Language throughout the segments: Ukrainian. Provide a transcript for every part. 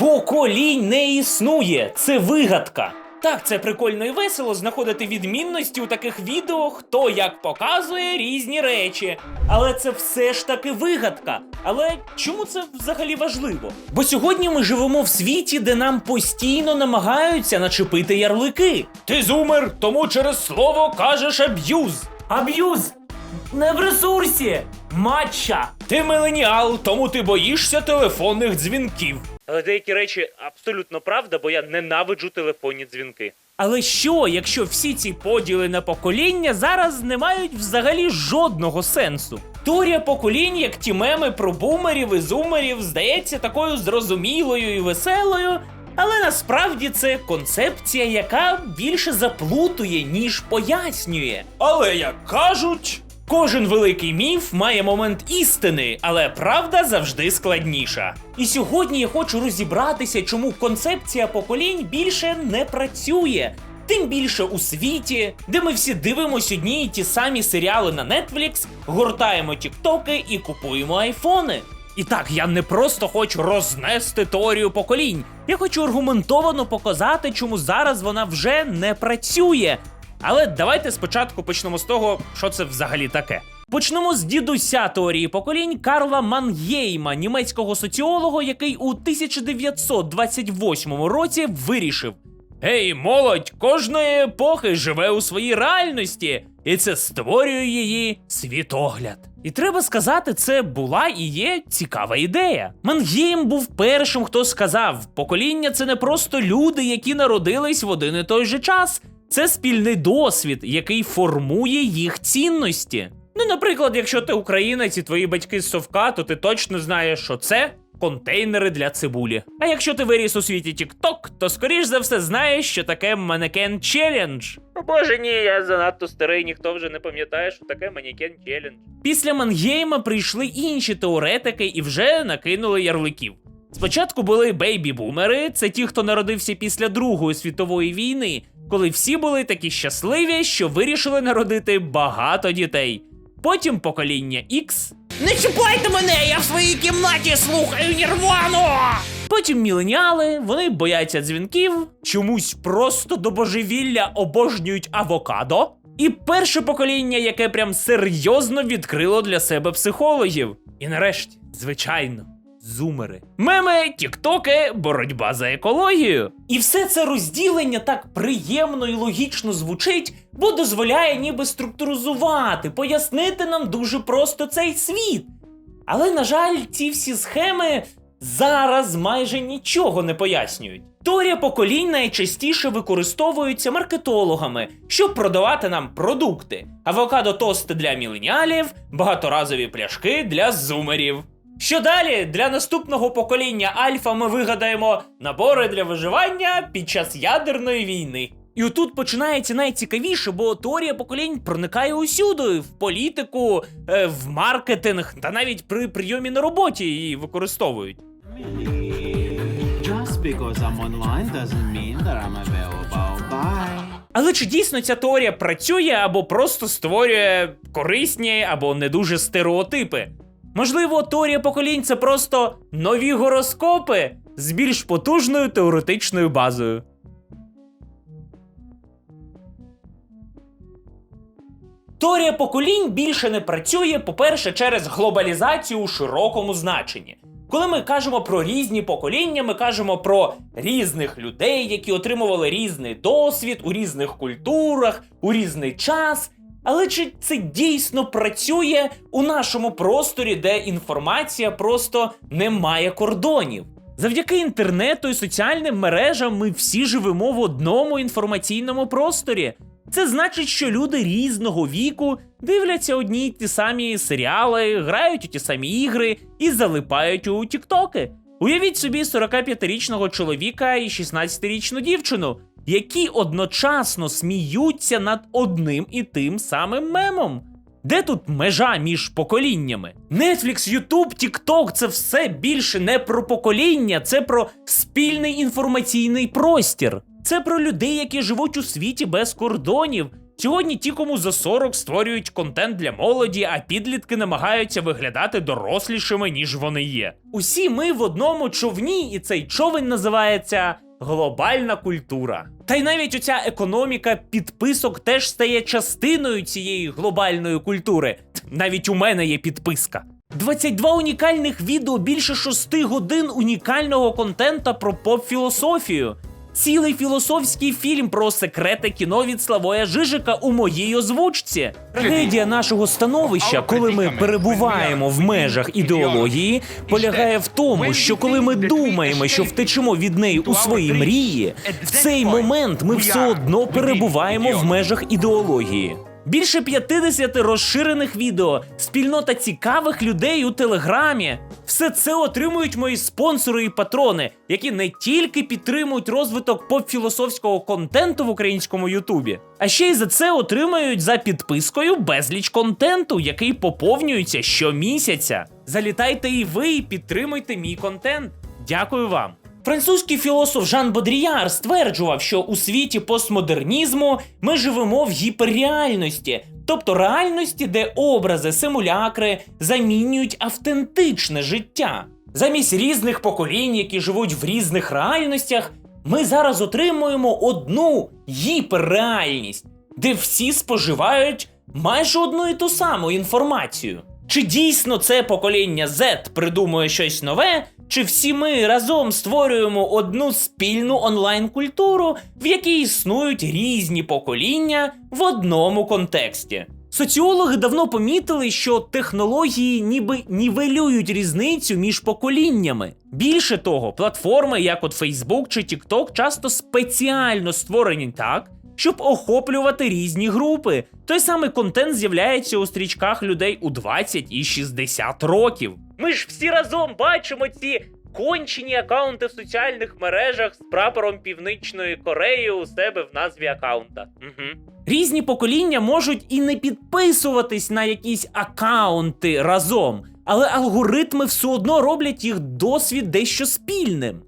Поколінь не існує, це вигадка. Так, це прикольно і весело знаходити відмінності у таких відео, хто як показує різні речі. Але це все ж таки вигадка. Але чому це взагалі важливо? Бо сьогодні ми живемо в світі, де нам постійно намагаються начепити ярлики. Ти зумер, тому через слово кажеш аб'юз. Аб'юз! Не в ресурсі! Матча! Ти миленіал, тому ти боїшся телефонних дзвінків. Але деякі речі абсолютно правда, бо я ненавиджу телефонні дзвінки. Але що, якщо всі ці поділи на покоління зараз не мають взагалі жодного сенсу? Теорія поколінь, як ті меми про бумерів і зумерів, здається такою зрозумілою і веселою, але насправді це концепція, яка більше заплутує, ніж пояснює. Але як кажуть. Кожен великий міф має момент істини, але правда завжди складніша. І сьогодні я хочу розібратися, чому концепція поколінь більше не працює. Тим більше у світі, де ми всі дивимося одні й ті самі серіали на Netflix, гортаємо тіктоки і купуємо айфони. І так, я не просто хочу рознести теорію поколінь. Я хочу аргументовано показати, чому зараз вона вже не працює. Але давайте спочатку почнемо з того, що це взагалі таке. Почнемо з дідуся теорії поколінь Карла Мангейма, німецького соціолога, який у 1928 році вирішив: Гей, молодь кожної епохи живе у своїй реальності, і це створює її світогляд. І треба сказати, це була і є цікава ідея. Мангейм був першим, хто сказав: покоління це не просто люди, які народились в один і той же час. Це спільний досвід, який формує їх цінності. Ну, наприклад, якщо ти українець і твої батьки з совка, то ти точно знаєш, що це контейнери для цибулі. А якщо ти виріс у світі TikTok, то скоріш за все знаєш, що таке манекен челендж. О боже, ні, я занадто старий, ніхто вже не пам'ятає, що таке манекен челендж. Після Мангейма прийшли інші теоретики і вже накинули ярликів. Спочатку були бейбі-бумери, це ті, хто народився після Другої світової війни, коли всі були такі щасливі, що вирішили народити багато дітей. Потім покоління X. Не чіпайте мене, я в своїй кімнаті слухаю Нірвану! Потім міленіали, вони бояться дзвінків, чомусь просто до божевілля обожнюють авокадо. І перше покоління, яке прям серйозно відкрило для себе психологів. І нарешті, звичайно, зумери. Меми, тіктоки, боротьба за екологію. І все це розділення так приємно і логічно звучить, бо дозволяє ніби структуризувати, пояснити нам дуже просто цей світ. Але, на жаль, ці всі схеми зараз майже нічого не пояснюють. Теорія поколінь найчастіше використовується маркетологами, щоб продавати нам продукти: авокадо тости для міленіалів, багаторазові пляшки для зумерів. Що далі для наступного покоління Альфа ми вигадаємо набори для виживання під час ядерної війни. І отут починається найцікавіше, бо теорія поколінь проникає усюди: в політику, е, в маркетинг та навіть при прийомі на роботі її використовують. Just because I'm online doesn't mean that I'm available. Bye. Але чи дійсно ця теорія працює або просто створює корисні або не дуже стереотипи? Можливо, теорія поколінь це просто нові гороскопи з більш потужною теоретичною базою. Теорія поколінь більше не працює, по-перше, через глобалізацію у широкому значенні. Коли ми кажемо про різні покоління, ми кажемо про різних людей, які отримували різний досвід у різних культурах, у різний час. Але чи це дійсно працює у нашому просторі, де інформація просто не має кордонів? Завдяки інтернету і соціальним мережам ми всі живемо в одному інформаційному просторі. Це значить, що люди різного віку дивляться одні й ті самі серіали, грають у ті самі ігри і залипають у тіктоки. Уявіть собі 45-річного чоловіка і 16-річну дівчину, які одночасно сміються над одним і тим самим мемом. Де тут межа між поколіннями? Netflix, YouTube, TikTok – це все більше не про покоління, це про спільний інформаційний простір. Це про людей, які живуть у світі без кордонів, Сьогодні ті, кому за 40 створюють контент для молоді, а підлітки намагаються виглядати дорослішими, ніж вони є. Усі ми в одному човні, і цей човен називається глобальна культура. Та й навіть оця економіка підписок теж стає частиною цієї глобальної культури. Навіть у мене є підписка. 22 унікальних відео, більше 6 годин унікального контента про поп-філософію. Цілий філософський фільм про секрети кіно від Славоя Жижика у моїй озвучці. Трагедія нашого становища, коли ми перебуваємо в межах ідеології, полягає в тому, що коли ми думаємо, що втечемо від неї у свої мрії, в цей момент ми все одно перебуваємо в межах ідеології. Більше 50 розширених відео, спільнота цікавих людей у телеграмі. Все це отримують мої спонсори і патрони, які не тільки підтримують розвиток поп-філософського контенту в українському Ютубі, а ще й за це отримують за підпискою безліч контенту, який поповнюється щомісяця. Залітайте і ви і підтримуйте мій контент. Дякую вам. Французький філософ Жан Бодріяр стверджував, що у світі постмодернізму ми живемо в гіперреальності, тобто реальності, де образи, симулякри замінюють автентичне життя. Замість різних поколінь, які живуть в різних реальностях, ми зараз отримуємо одну гіперреальність, де всі споживають майже одну і ту саму інформацію. Чи дійсно це покоління Z придумує щось нове, чи всі ми разом створюємо одну спільну онлайн-культуру, в якій існують різні покоління в одному контексті? Соціологи давно помітили, що технології ніби нівелюють різницю між поколіннями. Більше того, платформи, як от Facebook чи TikTok, часто спеціально створені так, щоб охоплювати різні групи. Той самий контент з'являється у стрічках людей у 20 і 60 років. Ми ж всі разом бачимо ці кончені акаунти в соціальних мережах з прапором Північної Кореї у себе в назві акаунта. Угу. Різні покоління можуть і не підписуватись на якісь акаунти разом, але алгоритми все одно роблять їх досвід дещо спільним.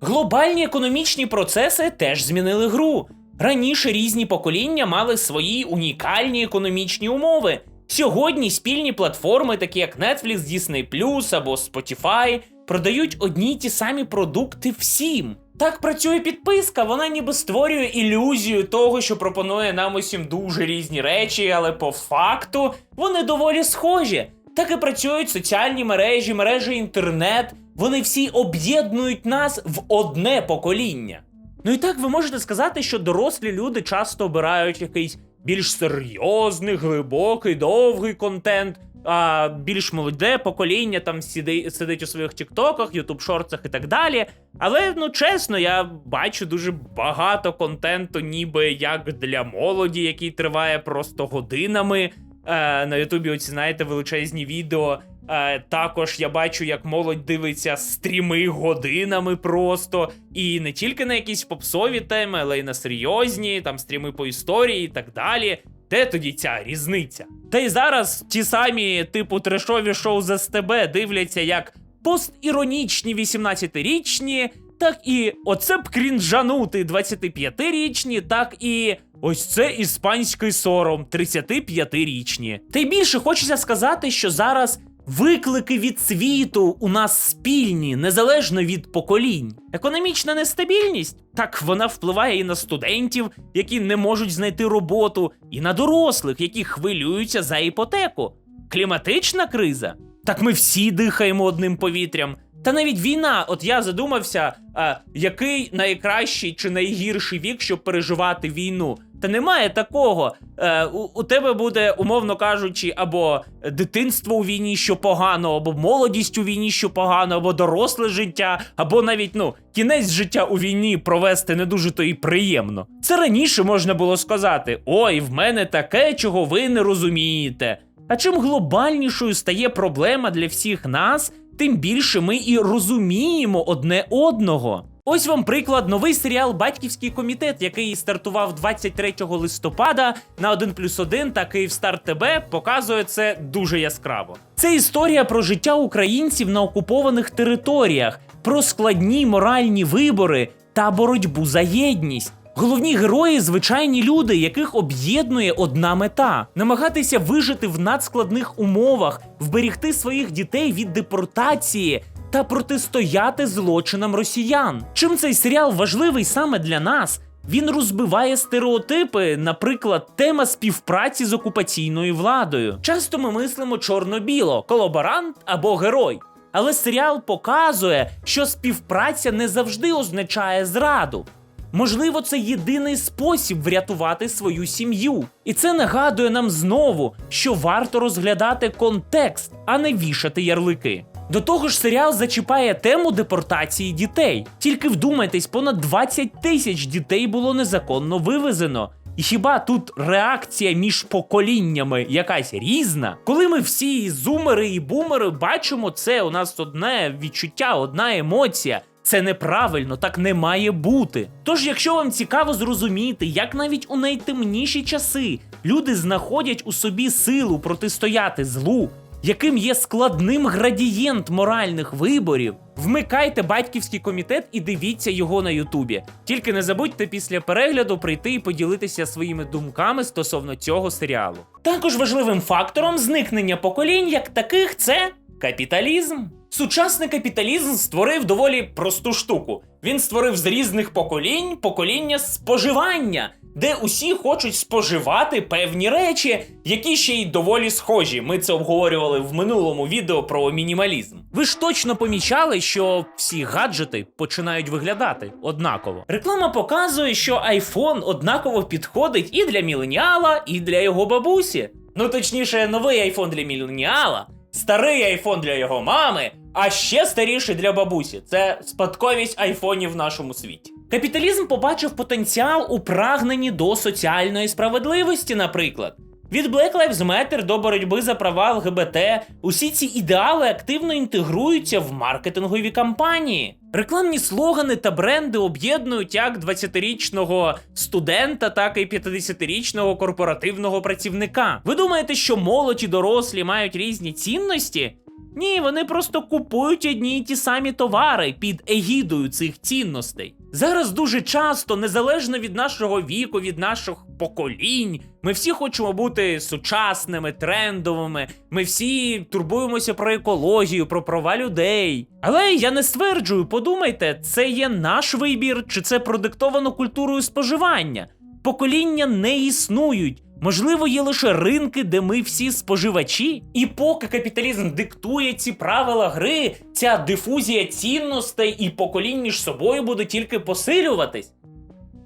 Глобальні економічні процеси теж змінили гру. Раніше різні покоління мали свої унікальні економічні умови. Сьогодні спільні платформи, такі як Netflix, Disney або Spotify, продають одні й ті самі продукти всім. Так працює підписка, вона ніби створює ілюзію того, що пропонує нам усім дуже різні речі, але по факту вони доволі схожі. Так і працюють соціальні мережі, мережі інтернет. Вони всі об'єднують нас в одне покоління. Ну і так ви можете сказати, що дорослі люди часто обирають якийсь більш серйозний, глибокий, довгий контент, а більш молоде покоління там сидить, сидить у своїх тіктоках, ютуб-шорцах і так далі. Але ну чесно, я бачу дуже багато контенту, ніби як для молоді, який триває просто годинами. Е, на Ютубі оці знаєте величезні відео. Е, також я бачу, як молодь дивиться стріми годинами просто. І не тільки на якісь попсові теми, але й на серйозні, там стріми по історії і так далі. Де тоді ця різниця? Та й зараз ті самі, типу, трешові шоу з СТБ дивляться як постіронічні 18-річні, так і оце б крінжанути 25-річні, так і ось це іспанський сором 35-річні. Та більше хочеться сказати, що зараз виклики від світу у нас спільні, незалежно від поколінь. Економічна нестабільність так вона впливає і на студентів, які не можуть знайти роботу, і на дорослих, які хвилюються за іпотеку. Кліматична криза. Так ми всі дихаємо одним повітрям. Та навіть війна, от я задумався, а, який найкращий чи найгірший вік, щоб переживати війну. Та немає такого. Е, у, у тебе буде, умовно кажучи, або дитинство у війні, що погано, або молодість у війні, що погано, або доросле життя, або навіть ну кінець життя у війні провести не дуже то і приємно. Це раніше можна було сказати: ой, в мене таке, чого ви не розумієте. А чим глобальнішою стає проблема для всіх нас, тим більше ми і розуміємо одне одного. Ось вам приклад новий серіал Батьківський комітет, який стартував 23 листопада на 1 плюс 1 та Київстар ТБ показує це дуже яскраво. Це історія про життя українців на окупованих територіях, про складні моральні вибори та боротьбу за єдність. Головні герої звичайні люди, яких об'єднує одна мета: намагатися вижити в надскладних умовах, вберігти своїх дітей від депортації та протистояти злочинам росіян. Чим цей серіал важливий саме для нас? Він розбиває стереотипи, наприклад, тема співпраці з окупаційною владою. Часто ми мислимо чорно-біло, колаборант або герой. Але серіал показує, що співпраця не завжди означає зраду. Можливо, це єдиний спосіб врятувати свою сім'ю. І це нагадує нам знову, що варто розглядати контекст, а не вішати ярлики. До того ж, серіал зачіпає тему депортації дітей. Тільки вдумайтесь, понад 20 тисяч дітей було незаконно вивезено. І хіба тут реакція між поколіннями якась різна? Коли ми всі зумери і бумери бачимо це, у нас одне відчуття, одна емоція. Це неправильно, так не має бути. Тож, якщо вам цікаво зрозуміти, як навіть у найтемніші часи люди знаходять у собі силу протистояти злу, яким є складним градієнт моральних виборів, вмикайте батьківський комітет і дивіться його на Ютубі. Тільки не забудьте після перегляду прийти і поділитися своїми думками стосовно цього серіалу. Також важливим фактором зникнення поколінь як таких це капіталізм. Сучасний капіталізм створив доволі просту штуку. Він створив з різних поколінь покоління споживання, де усі хочуть споживати певні речі, які ще й доволі схожі. Ми це обговорювали в минулому відео про мінімалізм. Ви ж точно помічали, що всі гаджети починають виглядати однаково. Реклама показує, що iPhone однаково підходить і для міленіала, і для його бабусі. Ну точніше, новий iPhone для міленіала, старий iPhone для його мами, а ще старіший для бабусі. Це спадковість айфонів в нашому світі. Капіталізм побачив потенціал у прагненні до соціальної справедливості, наприклад. Від Black Lives Matter до боротьби за права ЛГБТ усі ці ідеали активно інтегруються в маркетингові кампанії. Рекламні слогани та бренди об'єднують як 20-річного студента, так і 50-річного корпоративного працівника. Ви думаєте, що молодь і дорослі мають різні цінності? Ні, вони просто купують одні й ті самі товари під егідою цих цінностей. Зараз дуже часто, незалежно від нашого віку, від наших поколінь, ми всі хочемо бути сучасними, трендовими. Ми всі турбуємося про екологію, про права людей. Але я не стверджую, подумайте, це є наш вибір, чи це продиктовано культурою споживання. Покоління не існують. Можливо, є лише ринки, де ми всі споживачі. І поки капіталізм диктує ці правила гри, ця дифузія цінностей і поколінь між собою буде тільки посилюватись.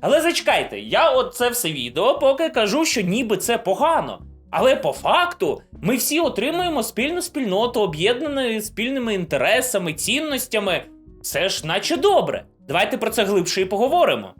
Але зачекайте, я от це все відео поки кажу, що ніби це погано. Але по факту ми всі отримуємо спільну спільноту, об'єднану спільними інтересами, цінностями. Це ж наче добре. Давайте про це глибше і поговоримо.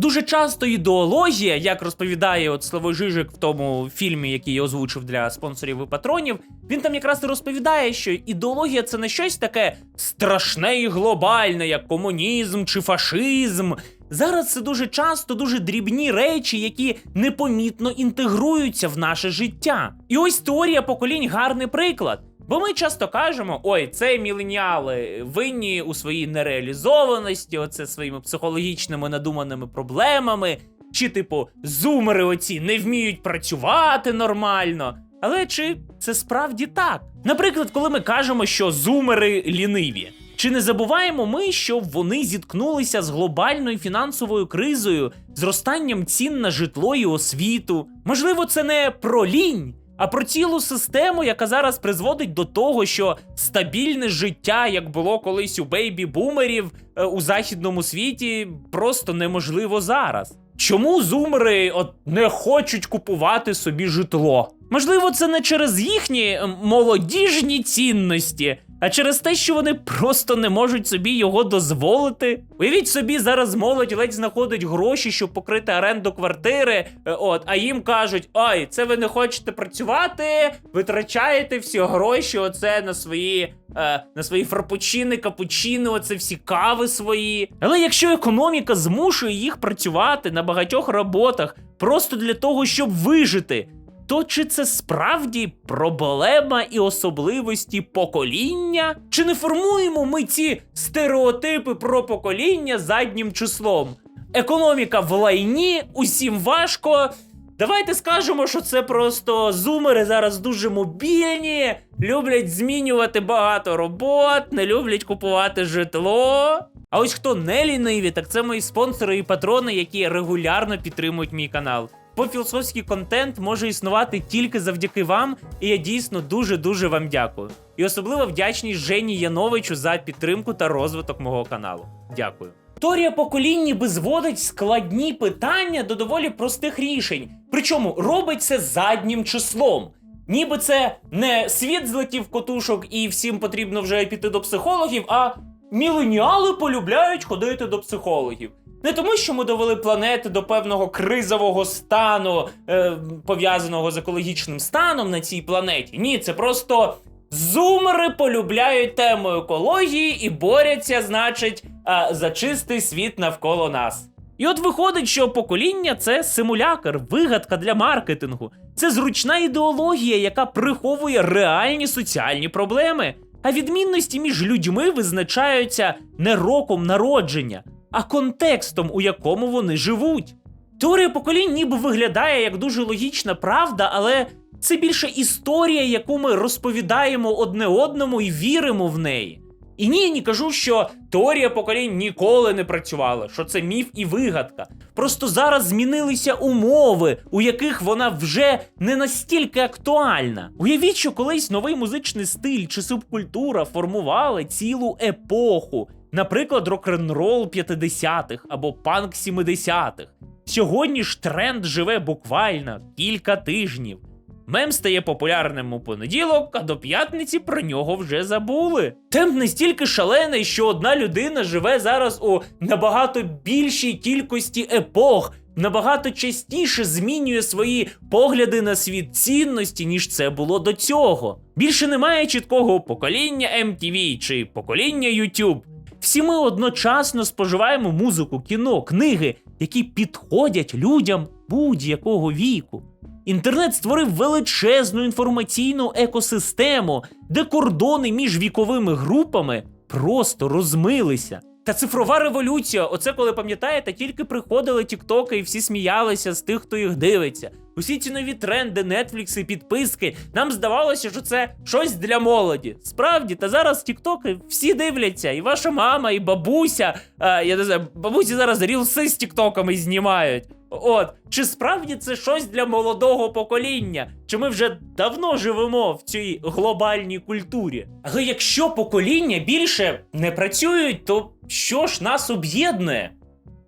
Дуже часто ідеологія, як розповідає от Славой Жижик в тому фільмі, який я озвучив для спонсорів і патронів, він там якраз і розповідає, що ідеологія це не щось таке страшне і глобальне, як комунізм чи фашизм. Зараз це дуже часто дуже дрібні речі, які непомітно інтегруються в наше життя. І ось теорія поколінь гарний приклад. Бо ми часто кажемо: ой, це міленіали винні у своїй нереалізованості, оце своїми психологічними надуманими проблемами, чи, типу, зумери оці не вміють працювати нормально. Але чи це справді так? Наприклад, коли ми кажемо, що зумери ліниві. Чи не забуваємо ми, що вони зіткнулися з глобальною фінансовою кризою, зростанням цін на житло і освіту? Можливо, це не про лінь, а про цілу систему, яка зараз призводить до того, що стабільне життя, як було колись у бейбі-бумерів е, у західному світі, просто неможливо зараз. Чому зумери от не хочуть купувати собі житло? Можливо, це не через їхні молодіжні цінності, а через те, що вони просто не можуть собі його дозволити. Уявіть собі, зараз молодь ледь знаходить гроші, щоб покрити оренду квартири. е, От, а їм кажуть: ой, це ви не хочете працювати, витрачаєте всі гроші, оце на свої. е, На свої фрапучини, капучини, оце всі кави свої. Але якщо економіка змушує їх працювати на багатьох роботах просто для того, щоб вижити, То чи це справді проблема і особливості покоління? Чи не формуємо ми ці стереотипи про покоління заднім числом? Економіка в лайні, усім важко. Давайте скажемо, що це просто зумери зараз дуже мобільні, люблять змінювати багато робот, не люблять купувати житло. А ось хто не ліниві, так це мої спонсори і патрони, які регулярно підтримують мій канал. Бо філософський контент може існувати тільки завдяки вам, і я дійсно дуже-дуже вам дякую. І особливо вдячність Жені Яновичу за підтримку та розвиток мого каналу. Дякую. Теорія поколінь ніби зводить складні питання до доволі простих рішень. Причому робить це заднім числом. Ніби це не світ злетів котушок і всім потрібно вже піти до психологів, а міленіали полюбляють ходити до психологів. Не тому, що ми довели планети до певного кризового стану, е, пов'язаного з екологічним станом на цій планеті. Ні, це просто зумери полюбляють тему екології і борються, значить, е, за чистий світ навколо нас. І от виходить, що покоління це симулякр, вигадка для маркетингу. Це зручна ідеологія, яка приховує реальні соціальні проблеми. А відмінності між людьми визначаються не роком народження, а контекстом, у якому вони живуть. Теорія поколінь ніби виглядає як дуже логічна правда, але це більше історія, яку ми розповідаємо одне одному і віримо в неї. І ні, я не кажу, що теорія поколінь ніколи не працювала, що це міф і вигадка. Просто зараз змінилися умови, у яких вона вже не настільки актуальна. Уявіть, що колись новий музичний стиль чи субкультура формували цілу епоху, наприклад, рок-н-рол 50-х або панк 70-х. Сьогодні ж тренд живе буквально кілька тижнів. Мем стає популярним у понеділок, а до п'ятниці про нього вже забули. Темп настільки шалений, що одна людина живе зараз у набагато більшій кількості епох, набагато частіше змінює свої погляди на світ цінності, ніж це було до цього. Більше немає чіткого покоління MTV чи покоління YouTube. Всі ми одночасно споживаємо музику, кіно, книги, які підходять людям будь-якого віку. Інтернет створив величезну інформаційну екосистему, де кордони між віковими групами просто розмилися. Та цифрова революція, оце коли пам'ятаєте, тільки приходили тіктоки і всі сміялися з тих, хто їх дивиться. Усі ці нові тренди, нетфлікси, підписки. Нам здавалося, що це щось для молоді. Справді, та зараз тіктоки всі дивляться, і ваша мама, і бабуся. А, я не знаю, бабусі зараз рілси з тіктоками знімають. От, чи справді це щось для молодого покоління? Чи ми вже давно живемо в цій глобальній культурі? Але якщо покоління більше не працюють, то що ж нас об'єднує?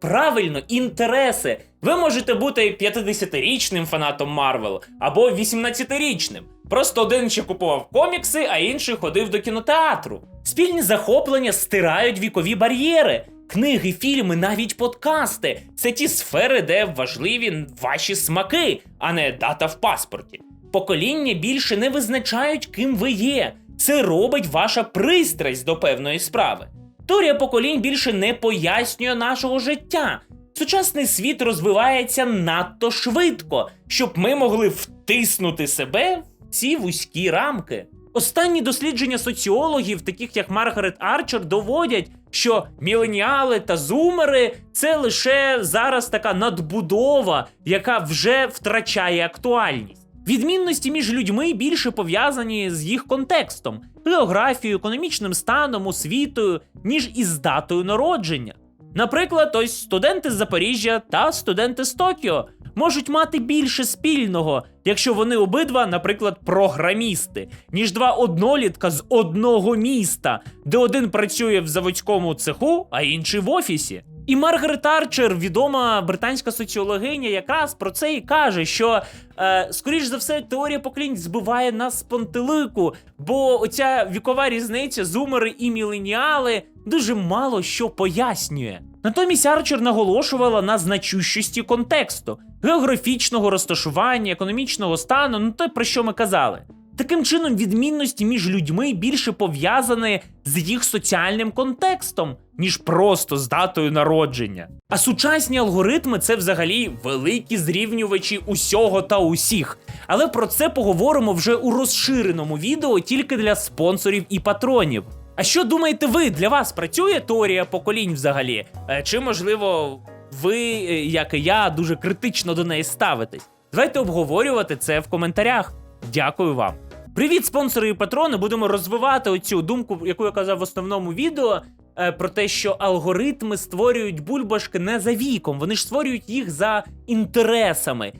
Правильно, інтереси. Ви можете бути 50-річним фанатом Марвел або 18-річним. Просто один ще купував комікси, а інший ходив до кінотеатру. Спільні захоплення стирають вікові бар'єри. Книги, фільми, навіть подкасти це ті сфери, де важливі ваші смаки, а не дата в паспорті. Покоління більше не визначають, ким ви є. Це робить ваша пристрасть до певної справи. Теорія поколінь більше не пояснює нашого життя. Сучасний світ розвивається надто швидко, щоб ми могли втиснути себе в ці вузькі рамки. Останні дослідження соціологів, таких як Маргарет Арчер, доводять, що міленіали та зумери це лише зараз така надбудова, яка вже втрачає актуальність. Відмінності між людьми більше пов'язані з їх контекстом, географією, економічним станом, освітою, ніж із датою народження. Наприклад, ось студенти з Запоріжжя та студенти з Токіо можуть мати більше спільного, якщо вони обидва, наприклад, програмісти, ніж два однолітка з одного міста, де один працює в заводському цеху, а інший в офісі. І Маргарет Арчер, відома британська соціологиня, якраз про це і каже, що е, скоріш за все теорія поколінь збиває нас з пантелику, бо оця вікова різниця, зумери і міленіали дуже мало що пояснює. Натомість Арчер наголошувала на значущості контексту, географічного розташування, економічного стану, ну те, про що ми казали. Таким чином, відмінності між людьми більше пов'язані з їх соціальним контекстом, ніж просто з датою народження. А сучасні алгоритми це взагалі великі зрівнювачі усього та усіх. Але про це поговоримо вже у розширеному відео тільки для спонсорів і патронів. А що думаєте ви? Для вас працює теорія поколінь взагалі? Е, Чи можливо ви, е, як і я, дуже критично до неї ставитесь? Давайте обговорювати це в коментарях. Дякую вам. Привіт, спонсори і патрони! Будемо розвивати оцю думку, яку я казав в основному відео. е, Про те, що алгоритми створюють бульбашки не за віком, вони ж створюють їх за інтересами.